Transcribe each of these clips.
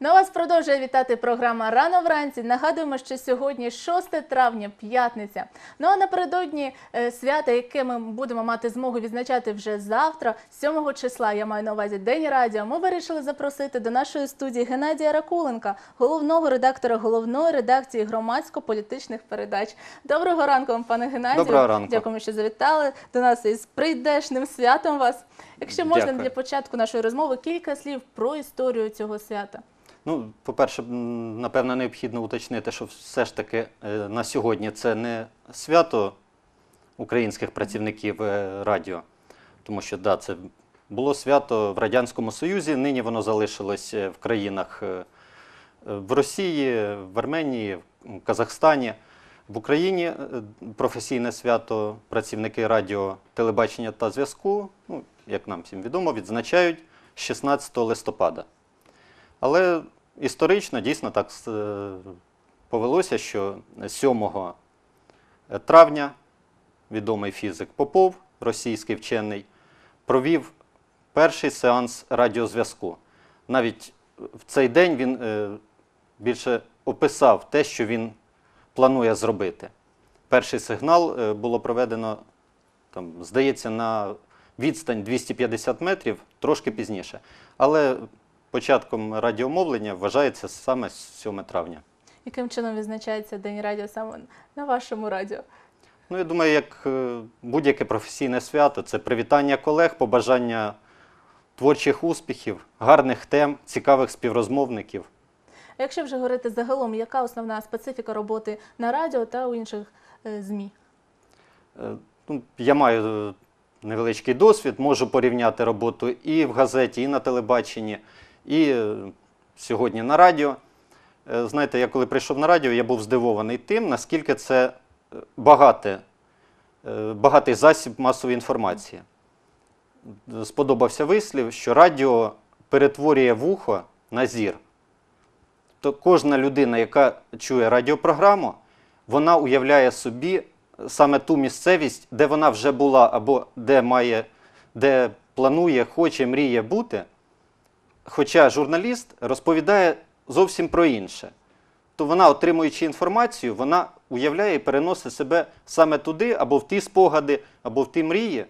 На вас продовжує вітати програма Рано вранці. Нагадуємо, що сьогодні 6 травня, п'ятниця. Ну а напередодні е, свята, яке ми будемо мати змогу відзначати вже завтра, 7 числа, я маю на увазі День радіо. Ми вирішили запросити до нашої студії Геннадія Ракуленка, головного редактора головної редакції громадсько-політичних передач. Доброго ранку вам, пане Геннадію. Доброго ранку. Дякуємо, що завітали до нас із прийдешним святом вас. Якщо можна Дякую. для початку нашої розмови кілька слів про історію цього свята. Ну, по-перше, напевно, необхідно уточнити, що все ж таки е, на сьогодні це не свято українських працівників е, радіо, тому що да, це було свято в Радянському Союзі, нині воно залишилось е, в країнах в Росії, в Арменії, в Казахстані. В Україні професійне свято працівники радіо, телебачення та зв'язку, ну, як нам всім відомо, відзначають 16 листопада. Але історично дійсно так е, повелося, що 7 травня відомий фізик Попов, російський вчений, провів перший сеанс радіозв'язку. Навіть в цей день він е, більше описав те, що він планує зробити. Перший сигнал е, було проведено, там, здається, на відстань 250 метрів трошки пізніше. Але початком радіомовлення вважається саме 7 травня. Яким чином відзначається День радіо саме на вашому радіо? Ну, я думаю, як е, будь-яке професійне свято, це привітання колег, побажання творчих успіхів, гарних тем, цікавих співрозмовників. А якщо вже говорити загалом, яка основна специфіка роботи на радіо та у інших е, ЗМІ? Е, Ну, я маю невеличкий досвід, можу порівняти роботу і в газеті, і на телебаченні, і е, сьогодні на радіо. Е, Знаєте, я коли прийшов на радіо, я був здивований тим, наскільки це е, багате, багатий засіб масової інформації. Сподобався вислів, що радіо перетворює вухо на зір. То кожна людина, яка чує радіопрограму, вона уявляє собі саме ту місцевість, де вона вже була, або де має, де планує, хоче, мріє бути. Хоча журналіст розповідає зовсім про інше. То вона, отримуючи інформацію, вона уявляє і переносить себе саме туди, або в ті спогади, або в ті мрії.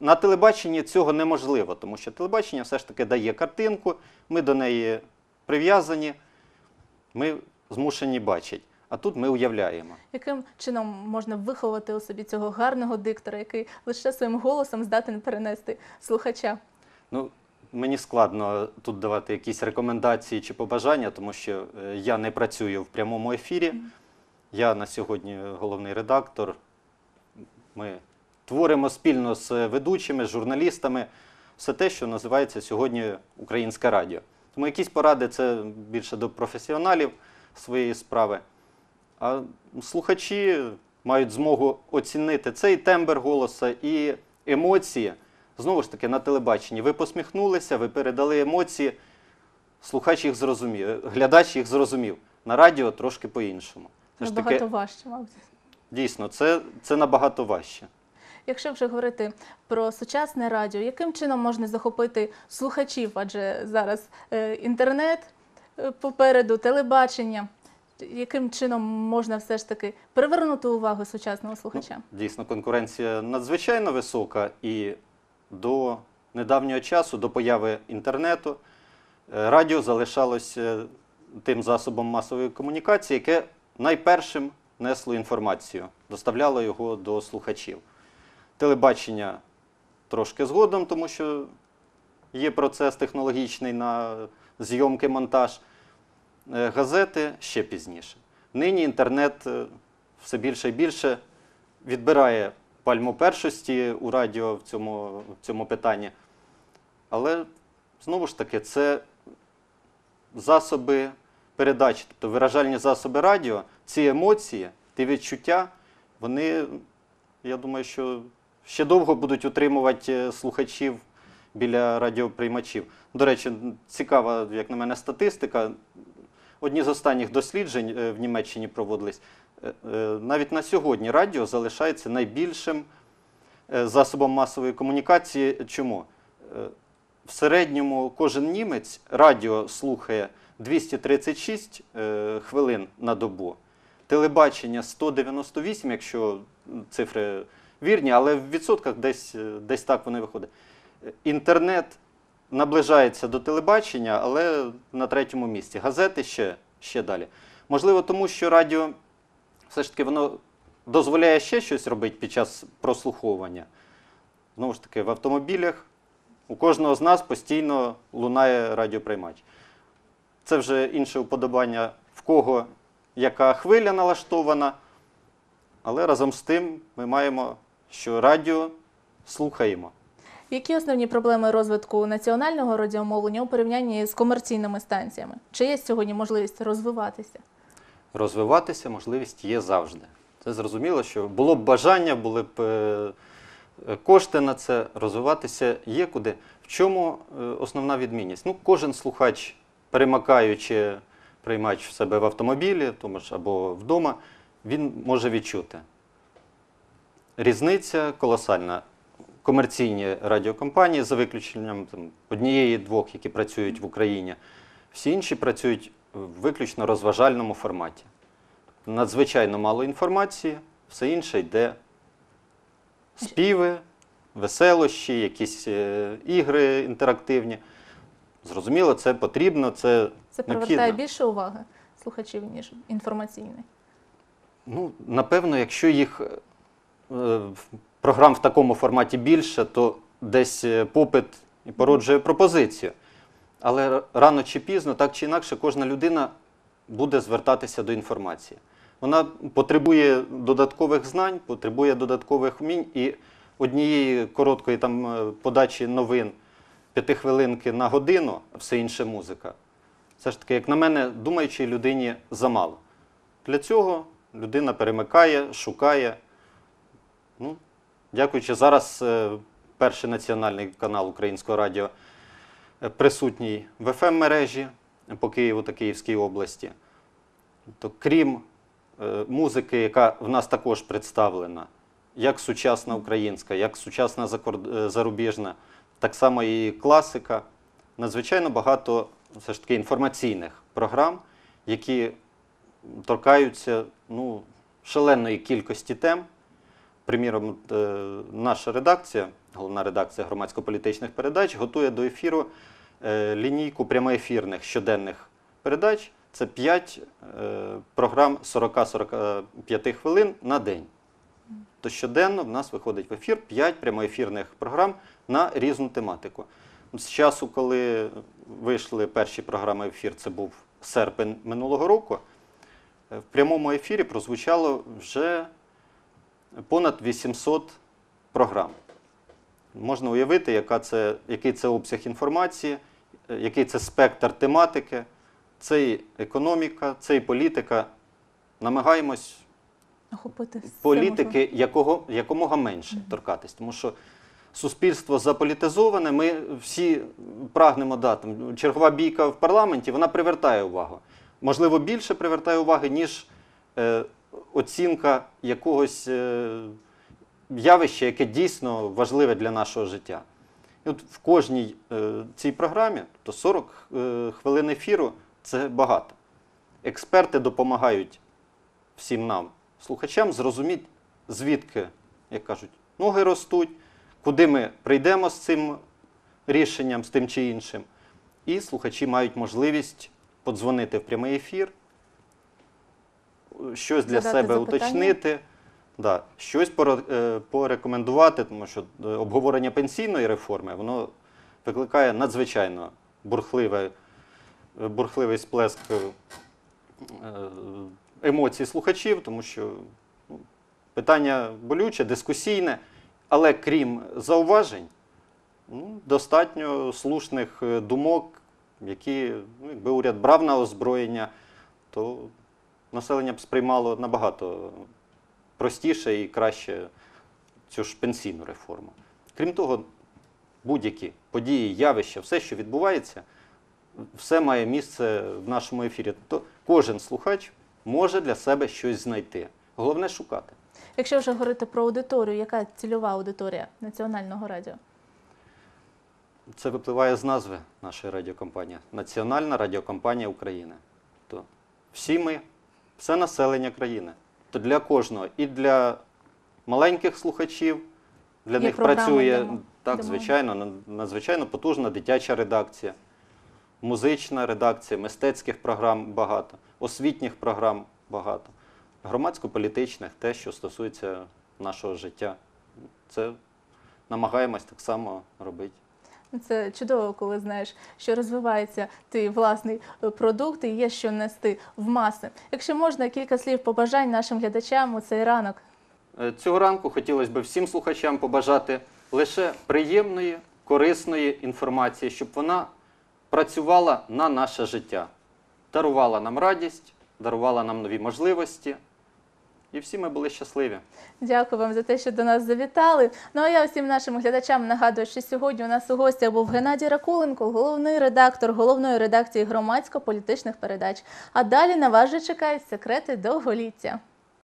На телебаченні цього неможливо, тому що телебачення все ж таки дає картинку, ми до неї прив'язані, ми змушені бачити. А тут ми уявляємо. Яким чином можна виховати у собі цього гарного диктора, який лише своїм голосом здатен перенести слухача? Ну, мені складно тут давати якісь рекомендації чи побажання, тому що е, я не працюю в прямому ефірі. Я на сьогодні головний редактор. Ми творимо спільно з ведучими, з журналістами все те, що називається сьогодні Українське радіо. Тому якісь поради це більше до професіоналів своєї справи. А слухачі мають змогу оцінити цей тембр голоса і емоції. Знову ж таки, на телебаченні ви посміхнулися, ви передали емоції, слухач їх зрозумів, глядач їх зрозумів. На радіо трошки по-іншому. Це ж Набагато таки, важче, мабуть. дійсно, це, це набагато важче. Якщо вже говорити про сучасне радіо, яким чином можна захопити слухачів? Адже зараз е, інтернет е, попереду, телебачення. Яким чином можна все ж таки привернути увагу сучасного слухача? Дійсно, конкуренція надзвичайно висока, і до недавнього часу, до появи інтернету, е, радіо залишалось е, тим засобом масової комунікації, яке найпершим несло інформацію, доставляло його до слухачів. Телебачення трошки згодом, тому що є процес технологічний на зйомки, монтаж. Е, Газети ще пізніше. Нині інтернет все більше і більше відбирає пальму першості у радіо в цьому, в цьому питанні. Але знову ж таки, це засоби передачі, тобто виражальні засоби радіо, ці емоції, ті відчуття, вони, я думаю, що ще довго будуть утримувати е, слухачів біля радіоприймачів. До речі, цікава, як на мене, статистика. Одні з останніх досліджень е, в Німеччині проводились. Е, е, Навіть на сьогодні радіо залишається найбільшим е, засобом масової комунікації. Чому? В середньому кожен німець радіо слухає 236 е, хвилин на добу, телебачення 198, якщо цифри вірні, але в відсотках десь, десь так вони виходять. Інтернет наближається до телебачення, але на третьому місці. Газети ще, ще далі. Можливо, тому що радіо все ж таки воно дозволяє ще щось робити під час прослуховування. Знову ж таки, в автомобілях у кожного з нас постійно лунає радіоприймач. Це вже інше уподобання, в кого яка хвиля налаштована. Але разом з тим ми маємо, що радіо слухаємо. Які основні проблеми розвитку національного радіомовлення у порівнянні з комерційними станціями? Чи є сьогодні можливість розвиватися? Розвиватися можливість є завжди. Це зрозуміло, що було б бажання, були б е, кошти на це, розвиватися є куди. В чому е, основна відмінність? Ну, кожен слухач, перемикаючи приймач в себе в автомобілі тому ж, або вдома, він може відчути. Різниця колосальна. Комерційні радіокомпанії, за виключенням однієї-двох, які працюють в Україні, всі інші працюють виключно розважальному форматі. Надзвичайно мало інформації, все інше йде співи, веселощі, якісь е, ігри інтерактивні. Зрозуміло, це потрібно, це Це необхідно. привертає більше уваги слухачів, ніж інформаційний. Ну, напевно, якщо їх е, програм в такому форматі більше, то десь е, попит і породжує пропозицію. Але рано чи пізно, так чи інакше, кожна людина буде звертатися до інформації. Вона потребує додаткових знань, потребує додаткових вмінь, і однієї короткої там е, подачі новин п'ятихвилинки на годину, все інше музика. Все ж таки, як на мене, думаючій людині замало. Для цього людина перемикає, шукає. Ну, дякуючи, зараз е, перший національний канал Українського радіо присутній в ФМ-мережі по Києву та Київській області. То крім е, музики, яка в нас також представлена, як сучасна українська, як сучасна е, зарубіжна, так само і класика, надзвичайно багато все ж таки інформаційних програм, які торкаються ну, шаленої кількості тем. Приміром, е, наша редакція, головна редакція громадсько-політичних передач, готує до ефіру е, лінійку прямоефірних щоденних передач. Це 5 програм 40-45 хвилин на день. То щоденно в нас виходить в ефір 5 прямоефірних програм на різну тематику. З часу, коли вийшли перші програми ефір, це був серпень минулого року, е, в прямому ефірі прозвучало вже понад 800 програм. Можна уявити, яка це, який це обсяг інформації, е, який це спектр тематики, це і економіка, це і політика. Намагаємось Охопити політики якого, якомога менше торкатись. Тому що суспільство заполітизоване, ми всі прагнемо да, там, чергова бійка в парламенті, вона привертає увагу. Можливо, більше привертає уваги, ніж е, оцінка якогось е, явища, яке дійсно важливе для нашого життя. І от в кожній е, цій програмі, то 40 е, хвилин ефіру це багато. Експерти допомагають всім нам, слухачам, зрозуміти, звідки, як кажуть, ноги ростуть, куди ми прийдемо з цим рішенням, з тим чи іншим. І слухачі мають можливість подзвонити в прямий ефір, щось для Задати себе запитання. уточнити, да, щось поро- е, порекомендувати, тому що е, обговорення пенсійної реформи воно викликає надзвичайно бурхливе, е, бурхливий сплеск е, е, емоцій слухачів, тому що ну, питання болюче, дискусійне, але крім зауважень, ну, достатньо слушних е, думок, які, ну, якби уряд брав на озброєння, то населення б сприймало набагато простіше і краще цю ж пенсійну реформу. Крім того, будь-які події, явища, все, що відбувається, все має місце в нашому ефірі. То кожен слухач може для себе щось знайти. Головне шукати. Якщо вже говорити про аудиторію, яка цільова аудиторія національного радіо? Це випливає з назви нашої радіокомпанії Національна радіокомпанія України. То всі ми, все населення країни. То для кожного і для маленьких слухачів, для Є них працює для так, для звичайно, надзвичайно потужна дитяча редакція, музична редакція, мистецьких програм багато, освітніх програм багато, громадсько-політичних, те, що стосується нашого життя. Це намагаємось так само робити. Це чудово, коли знаєш, що розвивається твій власний е, продукт і є що нести в маси. Якщо можна, кілька слів побажань нашим глядачам у цей ранок. Е, Цього ранку хотілося б всім слухачам побажати лише приємної, корисної інформації, щоб вона працювала на наше життя, дарувала нам радість, дарувала нам нові можливості, і всі ми були щасливі. Дякую вам за те, що до нас завітали. Ну а я усім нашим глядачам нагадую, що сьогодні у нас у гостях був Геннадій Ракуленко, головний редактор головної редакції громадсько-політичних передач. А далі на вас же чекають секрети довголіття.